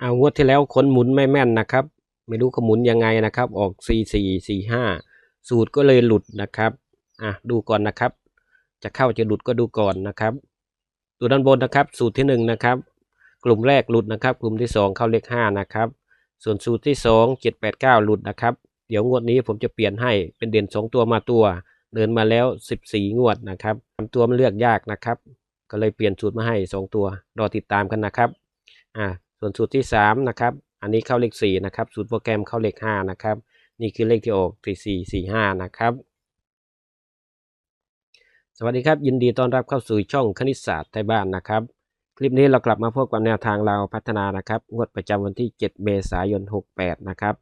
เอางวดที่แล้วคนหมุนไม่แม่นนะครับ ไม่รู้ขมุนยังไงนะครับ ออกสี่สี่สี่ห้าสูตรก็เลยหลุดนะครับอะดูก่อนนะครับ จะเข้าจะหลุดก็ดูก่อนนะครับดูด้านบนนะครับ สูตรที่หนึ่งนะครับ กลุ่มแรกหลุดนะครับ กลุ่มที่สองเข้าเลขห้านะครับ ส่วนสูตรที่สองเจ็ดแปดเก้าหลุดนะครับ เดี๋ยวงวดนี้ผมจะเปลี่ยนให้เป็นเด่นสองตัวมาตัว เดินมาแล้วสิบสี่งวดนะครับทำตัวมันเลือกยากนะครับ ก็เลยเปลี่ยนสูตรมาให้สองตัวรอติดตามกันนะครับอ่า ส่วนสูตรที่สามนะครับอันนี้เข้าเลขสี่นะครับสูตรโปรแกรมเข้าเลขห้านะครับนี่คือเลขที่ออกสี่สี่สี่ห้านะครับสวัสดีครับ ยินดีต้อนรับเข้าสู่ช่องคณิตศาสตร์ไทยบ้านนะครับ คลิปนี้เรากลับมาพบกับแนวทางเราพัฒนานะครับงวดประจำวันที่ 7 เมษายน 68 นะครับ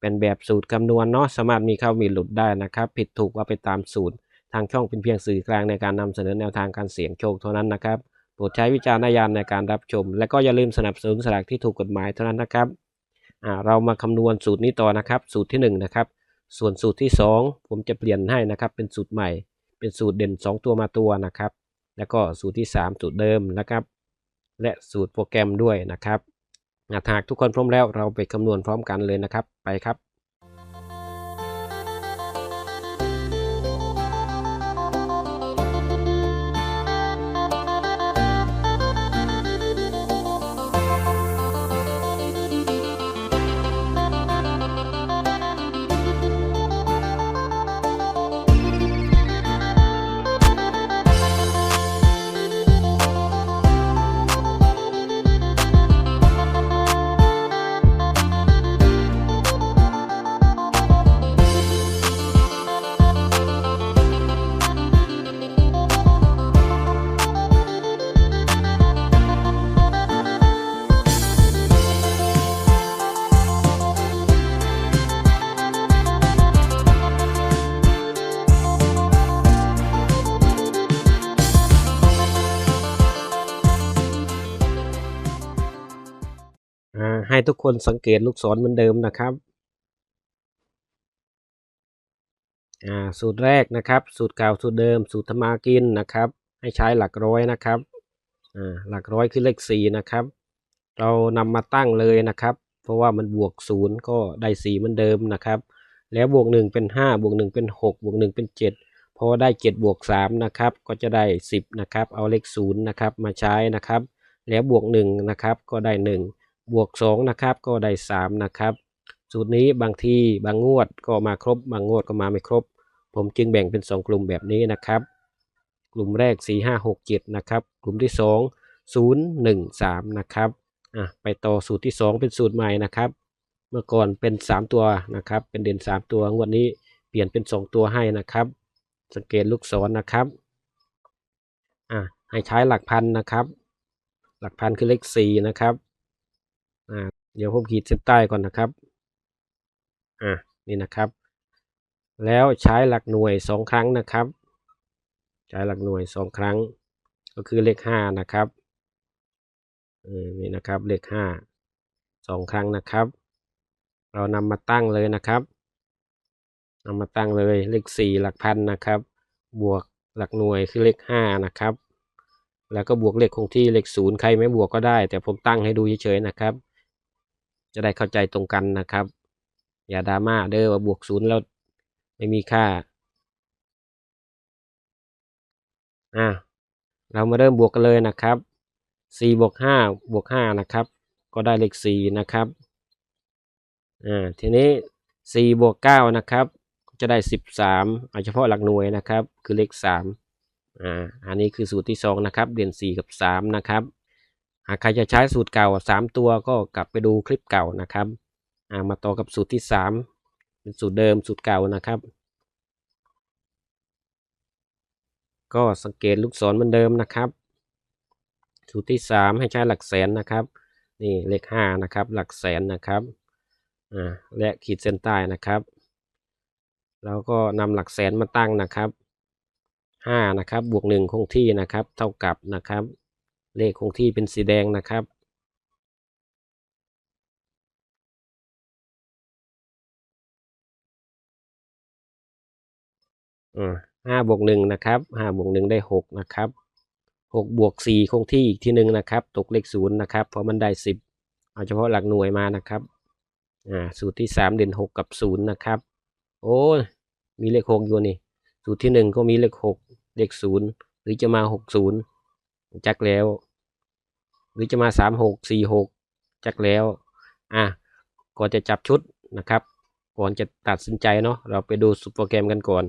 เป็นแบบสูตรคำนวณเนาะสามารถมีเข้ามีหลุดได้นะครับ ผิดถูกว่าไปตามสูตรทางช่องเป็นเพียงสื่อกลางในการนำเสนอแนวทางการเสี่ยงโชคเท่านั้นนะครับ ปรดใช้วิจารณญาณในการรับชม และก็อย่าลืมสนับสนุนสลากที่ถูกกฎหมายเท่านั้นนะครับเรามาคำนวณสูตรนี้ต่อนะครับ สูตรที่หนึ่งนะครับ ส่วนสูตรที่สองผมจะเปลี่ยนให้นะครับ เป็นสูตรใหม่ เป็นสูตรเด่น 2 ตัวมาตัวนะครับ แล้วก็สูตรที่ 3 สูตรเดิมนะครับ และสูตรโปรแกรมด้วยนะครับหากทุกคนพร้อมแล้วเราไปคำนวณพร้อมกันเลยนะครับ ไปครับ ทุกคนสังเกตลูกศรเหมือนเดิมนะครับอ่าสูตรแรกนะครับ สูตรเก่าสูตรเดิม สูตรธรรมากินนะครับ ให้ใช้หลักร้อยนะครับอ่าหลักร้อยคือเลขสี่นะครับ เรานำมาตั้งเลยนะครับ เพราะว่ามันบวกศูนย์ก็ได้สี่เหมือนเดิมนะครับ แล้วบวกหนึ่งเป็นห้าบวกหนึ่งเป็นหกบวกหนึ่งเป็นเจ็ดพอได้เจ็ดบวกสามนะครับก็จะได้สิบนะครับ เอาเลขศูนย์นะครับมาใช้นะครับ แล้วบวกหนึ่งนะครับก็ได้หนึ่ง บวกสองนะครับก็ได้สามนะครับสูตรนี้บางทีบางงวดก็มาครบบางงวดก็มาไม่ครบ ผมจึงแบ่งเป็นสองกลุ่มแบบนี้นะครับ กลุ่มแรก 4 5 6 7นะครับกลุ่มที่ 2 0 1 3นะครับอะไปต่อสูตรที่ 2 เป็นสูตรใหม่นะครับ เมื่อก่อนเป็น 3 ตัวนะครับ เป็นเด่น 3 ตัวงวดนี้เปลี่ยนเป็น 2 ตัวให้นะครับ สังเกตลูกศรนะครับอะให้ใช้หลักพันนะครับ หลักพันคือเลข4นะครับ อ่าเดี๋ยวผมขีดเส้นใต้ก่อนนะครับอ่านี่นะครับ แล้วใช้หลักหน่วยสองครั้งนะครับ ใช้หลักหน่วยสองครั้ง ก็คือเลขห้านะครับเออนี่นะครับเลขห้าสองครั้งนะครับ เรานำมาตั้งเลยนะครับนำมาตั้งเลยเลขสี่หลักพันนะครับ บวกหลักหน่วยคือเลขห้านะครับ แล้วก็บวกเลขคงที่เลขศูนย์ใครไม่บวกก็ได้ แต่ผมตั้งให้ดูเฉยๆนะครับ จะได้เข้าใจตรงกันนะครับ อย่าดราม่าเด้อว่าบวกศูนย์แล้วไม่มีค่าอะเรามาเริ่มบวกกันเลยนะครับสี่บวกห้าบวกห้านะครับ ก็ได้เลขสี่นะครับอ่าทีนี้สี่บวกเก้านะครับ จะได้สิบสามเอาเฉพาะหลักหน่วยนะครับ คือเลขสามอ่าอันนี้คือสูตรที่สองนะครับ เด่นสี่กับสามนะครับ หากใครจะใช้สูตรเก่าสามตัวก็กลับไปดูคลิปเก่านะครับามาต่อกับสูตรที่สามเป็นสูตรเดิมสูตรเก่านะครับ ก็สังเกตลูกศรเหมือนเดิมนะครับ สูตรที่สามให้ใช้หลักแสนนะครับ นี่เลขห้านะครับ หลักแสนนะครับอ่าและขีดเส้นใต้นะครับแล้วก็นำหลักแสนมาตั้งนะครับห้านะครับบวกหนึ่งคงที่นะครับ เท่ากับนะครับ เลขคงที่เป็นสีแดงนะครับ ห้าบวกหนึ่งนะครับห้าบวกหนึ่งได้หกนะครับหกบวกสี่คงที่อีกทีหนึ่งนะครับ ตกเลขศูนย์นะครับ เพราะมันได้สิบเอาเฉพาะหลักหน่วยมานะครับอ่าสูตรที่สามเด่นหกกับศูนย์นะครับ โอ้มีเลขหกอยู่นี่ สูตรที่หนึ่งก็มีเลขหกเลขศูนย์หรือจะมาหกศูนย์ จักแล้ว หรือจะมาสามหกสี่หกจักแล้วอะก่อนจะจับชุดนะครับ ก่อนจะตัดสินใจเนาะเราไปดูสูตรโปรแกรมกันก่อน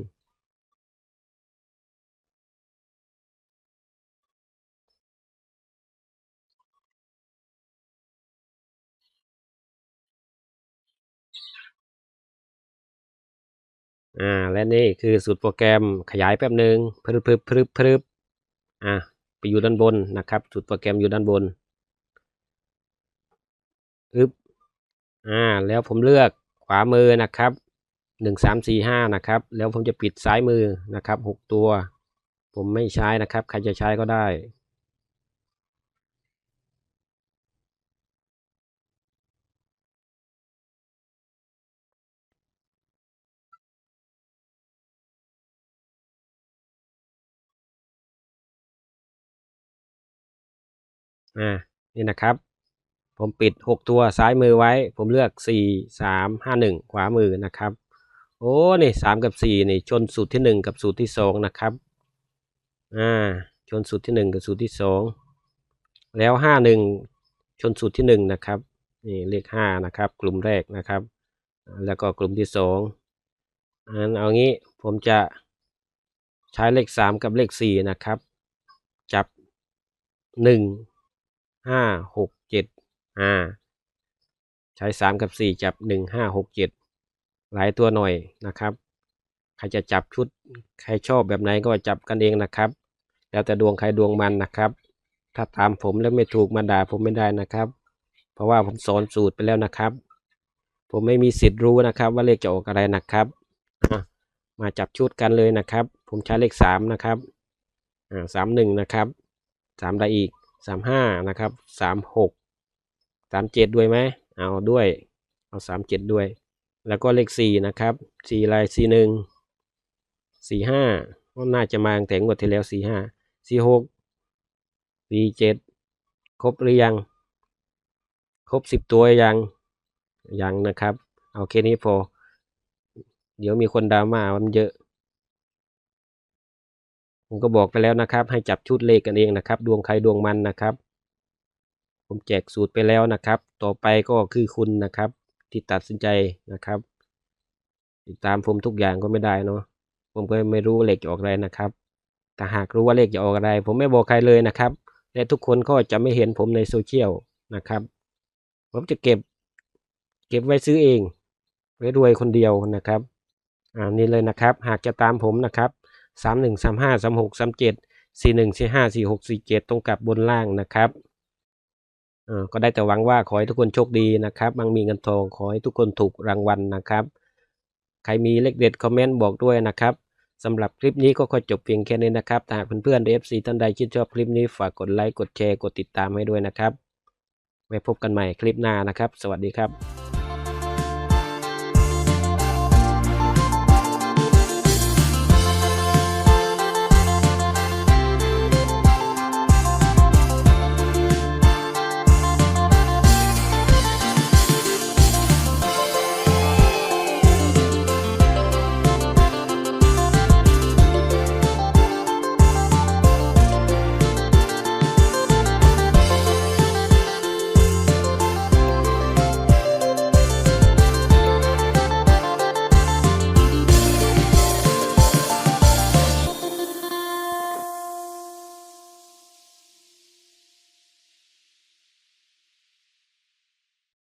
อ่าและนี่คือสูตรโปรแกรมขยายแป๊บหนึ่งพรึบพรึบพรึบพรึบอ่า ไปอยู่ด้านบนนะครับจุดโปรแกรมอยู่ด้านบนอึบอ่าแล้วผมเลือกขวามือนะครับหนึ่งสามสี่ห้านะครับ แล้วผมจะปิดซ้ายมือนะครับหกตัว ผมไม่ใช้นะครับ ใครจะใช้ก็ได้ อ่านี่นะครับ ผมปิด 6 ตัวซ้ายมือไว้ ผมเลือก 4 3 5 1 ขวามือนะครับ โอ้นี่3กับ4นี่ชนสูตรที่ 1 กับสูตรที่ 2 นะครับอ่าชนสูตรที่ 1 กับสูตรที่ 2 แล้ว 5 1 ชนสูตรที่ 1 นะครับนี่เลข5นะครับ กลุ่มแรกนะครับ แล้วก็กลุ่มที่2อันเอางี้ผมจะใช้เลข 3 กับเลข 4 นะครับ จับ 1 ห้าหกเจ็ดอ่าใช้สามกับสี่จับหนึ่งห้าหกเจ็ดหลายตัวหน่อยนะครับใครจะจับชุดใครชอบแบบไหนก็จับกันเองนะครับ แล้วแต่ดวงใครดวงมันนะครับ ถ้าตามผมแล้วไม่ถูกมาด่าผมไม่ได้นะครับ เพราะว่าผมสอนสูตรไปแล้วนะครับ ผมไม่มีสิทธิ์รู้นะครับ ว่าเลขจะออกอะไรนะครับมาจับชุดกันเลยนะครับ ผมใช้เลขสามนะครับอ่าสามหนึ่งนะครับสามได้อีก สามห้านะครับสามหกสามเจ็ดด้วยไหมเอาด้วย เอาสามเจ็ดด้วย แล้วก็เลขสี่นะครับสี่ลายสี่หนึ่งสี่ห้าก็น่าจะมาตั้งแต่งวดที่แล้วสี่ห้าสี่หกสี่เจ็ดครบหรือยัง ครบสิบตัวยังยังนะครับ เอาแค่นี้พอ เดี๋ยวมีคนดราม่าว่ามันเยอะ ผมก็บอกไปแล้วนะครับ ให้จับชุดเลขกันเองนะครับ ดวงใครดวงมันนะครับ ผมแจกสูตรไปแล้วนะครับ ต่อไปก็คือคุณนะครับ ที่ตัดสินใจนะครับ ติดตามผมทุกอย่างก็ไม่ได้เนาะผมก็ไม่รู้เลขจะออกอะไรนะครับแต่หากรู้ว่าเลขจะออกอะไร ผมไม่บอกใครเลยนะครับ และทุกคนก็จะไม่เห็นผมในโซเชียลนะครับ ผมจะเก็บ เก็บไว้ซื้อเองไว้รวยคนเดียวนะครับอ่านี่เลยนะครับ หากจะตามผมนะครับ สามหนึ่งสามห้าสามหกสามเจ็ดสี่หนึ่งสี่ห้าสี่หกสี่เจ็ดตรงกับบนล่างนะครับก็ได้แต่หวังว่าขอให้ทุกคนโชคดีนะครับมังมีเงินทองขอให้ทุกคนถูกรางวัลนะครับ ใครมีเลขเด็ดคอมเมนต์บอกด้วยนะครับสำหรับคลิปนี้ก็ขอจบเพียงแค่นี้นะครับถ้าหากเพื่อนๆ FC ท่านใดชื่นชอบคลิปนี้ฝากกดไลค์กดแชร์กดติดตามให้ด้วยนะครับไว้พบกันใหม่คลิปหน้านะครับ สวัสดีครับ